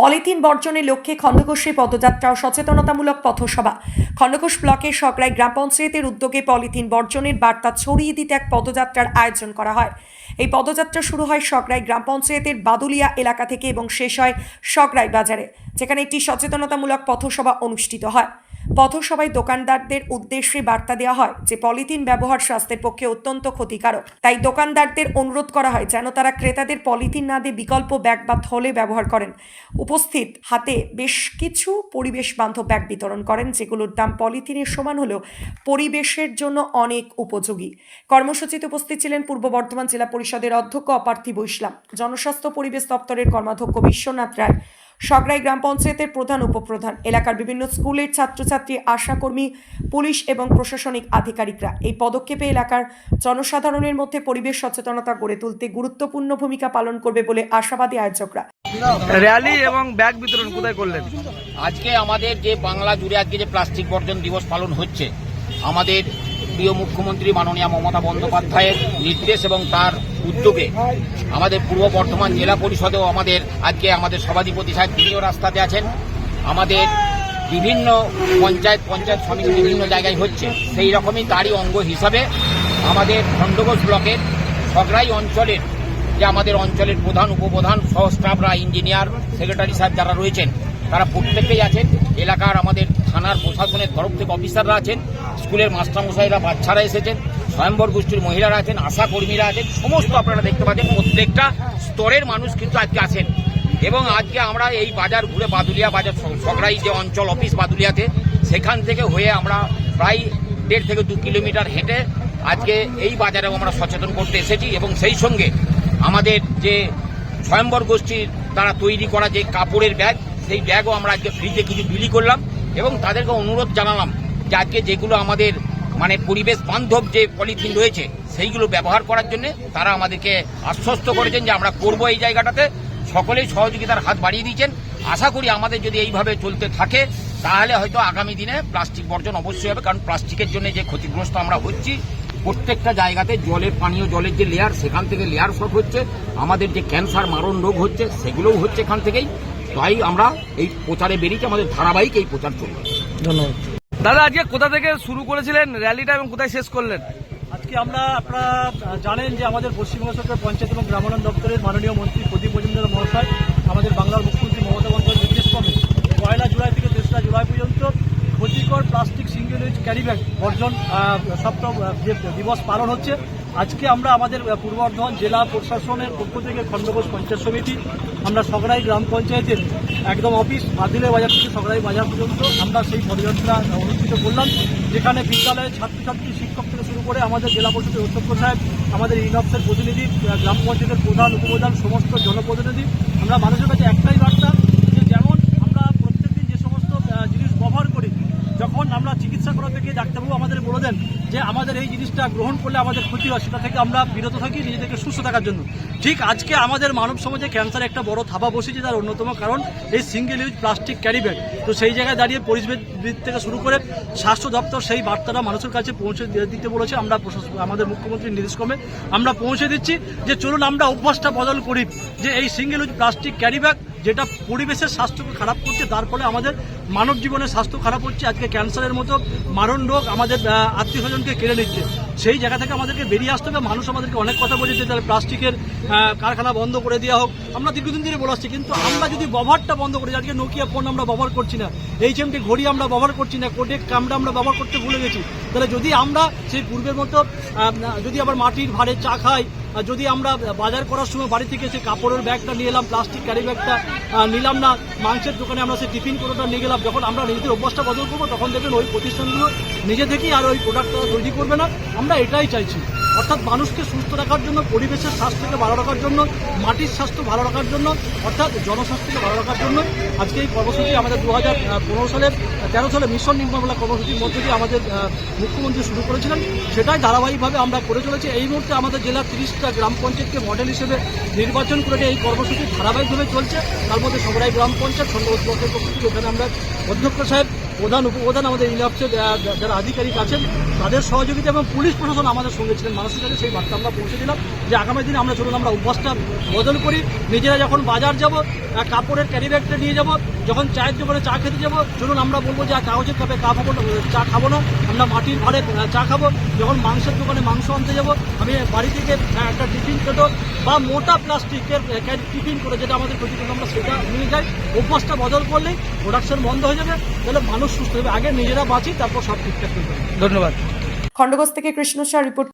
Polythene বর্জনের লক্ষ্যে খণ্ডঘোষে পদযাত্রা ও সচেতনতামূলক পথসভা। খণ্ডঘোষ ব্লকের সকরাই গ্রাম পঞ্চায়েতের উদ্যোগে পলিথিন বর্জনের বার্তা ছড়িয়ে দিতে এক পদযাত্রার আয়োজন করা হয়। এই পদযাত্রা শুরু হয় সকরাই গ্রাম পঞ্চায়েতের বাদুলিয়া এলাকা থেকে এবং শেষ হয় সকরাই বাজারে, যেখানে একটি সচেতনতামূলক পথসভা অনুষ্ঠিত হয়। পথসভায় দোকানদারদের উদ্দেশ্যে বার্তা দেওয়া হয় যে পলিথিন ব্যবহার স্বাস্থ্যের পক্ষে অত্যন্ত ক্ষতিকারক। তাই দোকানদারদের অনুরোধ করা হয় যেন তারা ক্রেতাদের পলিথিন না দিয়ে বিকল্প ব্যাগ বা থলে ব্যবহার করেন। উপস্থিত হাতে বেশ কিছু পরিবেশ বান্ধব ব্যাগ বিতরণ করেন, যেগুলোর দাম পলিথিনের সমান হলেও পরিবেশের জন্য অনেক উপযোগী। কর্মসূচিতে উপস্থিত ছিলেন পূর্ব বর্ধমান জেলা পরিষদের অধ্যক্ষ অপার্থিব ইসলাম, জনস্বাস্থ্য পরিবেশ দপ্তরের কর্মাধ্যক্ষ বিশ্বনাথ রায় সগড়াই গ্রাম পঞ্চায়েতের প্রধান উপপ্রধান। এলাকার বিভিন্ন স্কুলের ছাত্রছাত্রী আশাকর্মী পুলিশ এবং প্রশাসনিক আধিকারিকরা এই পদক্ষেপে এলাকার জনসাধারণের মধ্যে পরিবেশ সচেতনতা গড়ে তুলতে গুরুত্বপূর্ণ ভূমিকা পালন করবে বলে আশাবাদী আয়োজকরা। র্যালি এবং ব্যাগ বিতরণ কোথায় করলেন? আজকে আমাদের যে বাংলা জুড়ে আজকে যে প্লাস্টিক বর্জন দিবস পালন হচ্ছে আমাদের প্রিয় মুখ্যমন্ত্রী, মাননীয় মমতা বন্দ্যোপাধ্যায়ের নির্দেশ এবং তার উদ্যোগে আমাদের পূর্ব বর্ধমান জেলা পরিষদেও আমাদের আজকে আমাদের সভাধিপতি সাহেব তিনিও রাস্তাতে আছেন। আমাদের বিভিন্ন পঞ্চায়েত পঞ্চায়েত সমিতি বিভিন্ন জায়গায় হচ্ছে। সেই রকমই তারই অঙ্গ হিসাবে আমাদের খণ্ডঘোষ ব্লকের সগড়াই অঞ্চলের, যে আমাদের অঞ্চলের প্রধান, উপপ্রধান সহ স্টাফরা, ইঞ্জিনিয়ার, সেক্রেটারি সাহেব যারা রয়েছেন তারা প্রত্যেকেই আছেন। এলাকার আমাদের থানার প্রশাসনের তরফ থেকে অফিসাররা আছেন। স্কুলের মাস্টারমশাইরা, বাচ্চারা এসেছেন। স্বয়ম্বর গোষ্ঠীর মহিলারা আছেন, আশা কর্মীরা আছেন। সমস্ত আপনারা দেখতে পাচ্ছেন, প্রত্যেকটা স্তরের মানুষ কিন্তু আজকে আছেন। এবং আজকে আমরা এই বাজার ঘুরে বাদুলিয়া বাজার সগড়াই যে অঞ্চল, অফিস বাদুলিয়াতে, সেখান থেকে হয়ে আমরা প্রায় দেড় থেকে দু কিলোমিটার হেঁটে আজকে এই বাজারেও আমরা সচেতন করতে এসেছি। এবং সেই সঙ্গে আমাদের যে স্বয়ম্বর গোষ্ঠীর দ্বারা তৈরি করা যে কাপড়ের ব্যাগ সেই ব্যাগও আমরা আজকে ফ্রিতে কিছু বিলি করলাম এবং তাদেরকে অনুরোধ জানালাম যে আজকে যেগুলো আমাদের মানে পরিবেশ বান্ধব যে পলিথিন রয়েছে, সেইগুলো ব্যবহার করার জন্য তারা আমাদেরকে আশ্বস্ত করেছেন যে আমরা করব এই জায়গাটাতে। সকলেই সহযোগিতার হাত বাড়িয়ে দিয়েছেন। আশা করি আমাদের যদি এইভাবে চলতে থাকে, তাহলে হয়তো আগামী দিনে প্লাস্টিক বর্জন অবশ্যই হবে, কারণ প্লাস্টিকের জন্য যে ক্ষতিগ্রস্ত আমরা হচ্ছি, প্রত্যেকটা জায়গাতে জলের, পানীয় জলের যে লেয়ার সেখান থেকে লেয়ার শক হচ্ছে। আমাদের যে ক্যান্সার মারণ রোগ হচ্ছে, সেগুলোও হচ্ছে এখান থেকেই। তাই আমরা এই প্রচারে বেরিয়েছি আমাদের ধারাবাহিক এই প্রচার চলবে। ধন্যবাদ। দাদা আজকে কোথা থেকে শুরু করেছিলেন? র্যালিটা এবং কোথায় শেষ করলেন? আজকে আমরা আপনারা জানেন যে আমাদের পশ্চিমবঙ্গ সরকার পঞ্চায়েত এবং গ্রামোন্নয়ন দপ্তরের মাননীয় মন্ত্রী প্রদীপ মজুমদার মহাশয় আমাদের বাংলার মুখ্যমন্ত্রী মমতা বন্দ্যোপাধ্যায় নির্দেশ ক্রমে পয়লা জুলাই থেকে তেসরা জুলাই পর্যন্ত ক্ষতিকর plastic single use carry bag বর্জন সপ্তাহ যে দিবস পালন হচ্ছে। আজকে আমরা আমাদের পূর্ব বর্ধমান জেলা প্রশাসনের পক্ষ থেকে খণ্ডঘোষ পঞ্চায়েত সমিতি, আমরা সগড়াই গ্রাম পঞ্চায়েতের একদম অফিস মাদিলের বাজার থেকে সগড়াই বাজার পর্যন্ত আমরা সেই পদযাত্রা অনুষ্ঠিত করলাম, যেখানে বিদ্যালয়ের ছাত্রছাত্রী, শিক্ষক থেকে শুরু করে আমাদের জেলা পরিষদের অধ্যক্ষ সাহেব, আমাদের ইনঅফসের প্রতিনিধি গ্রাম পঞ্চায়েতের প্রধান, উপপ্রধান, সমস্ত জনপ্রতিনিধি, আমরা মানুষের কাছে একটাই বার্তা যে যেমন আমরা প্রত্যেকদিন যে সমস্ত আহ, জিনিস ব্যবহার করি যখন আমরা চিকিৎসা করাতে গিয়ে ডাক্তারবাবু আমাদের বলে দেন যে আমাদের এই জিনিসটা গ্রহণ করলে আমাদের ক্ষতি হয়, সেটা থেকে আমরা বিরত থাকি নিজেদেরকে সুস্থ থাকার জন্য। ঠিক আজকে আমাদের মানব সমাজে ক্যান্সার একটা বড় থাবা বসেছে তার অন্যতম কারণ এই single use plastic carry bag তো সেই জায়গায় দাঁড়িয়ে পরিবেশবিদ থেকে শুরু করে স্বাস্থ্য দপ্তর সেই বার্তাটা মানুষের কাছে পৌঁছে দিতে বলেছে। আমরা আমাদের মুখ্যমন্ত্রীর নির্দেশক্রমে আমরা পৌঁছে দিচ্ছি যে চলুন আমরা অভ্যাসটা বদল করি, যে এই single use plastic carry bag যেটা পরিবেশের স্বাস্থ্যকে খারাপ করছে, তার ফলে আমাদের মানব জীবনের স্বাস্থ্য খারাপ হচ্ছে। আজকে ক্যান্সারের মতো মারণ রোগ আমাদের আত্মীয় স্বজনকে কেড়ে নিচ্ছে। সেই জায়গা থেকে আমাদেরকে বেরিয়ে আসতে হবে। মানুষ আমাদেরকে অনেক কথা বলেছে তাহলে প্লাস্টিকের কারখানা বন্ধ করে দেওয়া হোক। আমরা দীর্ঘদিন ধরে বলে আসছি, কিন্তু আমরা যদি ব্যবহারটা বন্ধ করি আজকে নোকিয়া ফোন আমরা ব্যবহার করছি না এইচএমটি ঘড়ি আমরা ব্যবহার করছি না কোডেক ক্যামেরা আমরা ব্যবহার করতে ভুলে গেছি। তাহলে যদি আমরা সেই পূর্বের মতো যদি আবার মাটির ভারে চা খাই যদি আমরা বাজার করার সময় বাড়ি থেকে সেই কাপড়ের ব্যাগটা নিয়ে এলাম প্লাস্টিক ক্যারি ব্যাগটা নিলাম না, মাংসের দোকানে আমরা সেই টিফিন কোটোটা নিয়ে গেলাম, যখন আমরা নিজেদের অভ্যাসটা বদল করব, তখন দেখবেন ওই প্রতিষ্ঠানগুলো নিজে থেকেই আর ওই প্রোডাক্টটা তৈরি করবে না। আমরা এটাই চাইছি। অর্থাৎ মানুষকে সুস্থ রাখার জন্য, পরিবেশের স্বাস্থ্যকে ভালো রাখার জন্য, মাটির স্বাস্থ্য ভালো রাখার জন্য, অর্থাৎ জনস্বাস্থ্যকে ভালো রাখার জন্য আজকে এই কর্মসূচি আমাদের দু হাজার পনেরো সালের তেরো সালে মিশন নির্মলা কর্মসূচির মধ্যে দিয়ে আমাদের মুখ্যমন্ত্রী শুরু করেছিলেন। সেটাই ধারাবাহিকভাবে আমরা করে চলেছি। এই মুহূর্তে আমাদের জেলার তিরিশটা গ্রাম পঞ্চায়েতকে মডেল হিসেবে নির্বাচন করে এই কর্মসূচি ধারাবাহিকভাবে চলছে। তার মধ্যে সবরাই গ্রাম পঞ্চায়েত সন্ধ্যা পক্ষ থেকে ওখানে আমরা অধ্যক্ষ সাহেব প্রধান উপপ্রধান আমাদের ইনঅফসের যারা আধিকারিক আছেন, তাদের সহযোগিতা এবং পুলিশ প্রশাসন আমাদের সঙ্গে ছিলেন মানুষের কাছে সেই বার্তা আমরা পৌঁছে দিলাম যে আগামী দিনে আমরা চলুন আমরা অভ্যাসটা বদল করি। নিজেরা যখন বাজার যাব কাপড়ের ক্যারিব্যাগটা নিয়ে যাব, যখন চায়ের দোকানে চা খেতে যাব, চলুন আমরা বলব যে কাগজের কাপে কা খাব চা খাব না। আমরা মাটির ভাড়ে চা খাব। যখন মাংসের দোকানে মাংস আনতে যাব, আমি বাড়ি থেকে একটা টিফিন কেটো বা মোটা প্লাস্টিকের টিফিন করে যেটা আমাদের ক্ষতি আমরা সেটা নিয়ে যাই। অভ্যাসটা বদল করলেই প্রোডাকশন বন্ধ হয়ে যাবে। তাহলে মানুষ সুস্থ হবে আগে নিজেরা বাঁচি তারপর সব ঠিকঠাক ধন্যবাদ। খণ্ডঘোষ থেকে কৃষ্ণ শাহ রিপোর্ট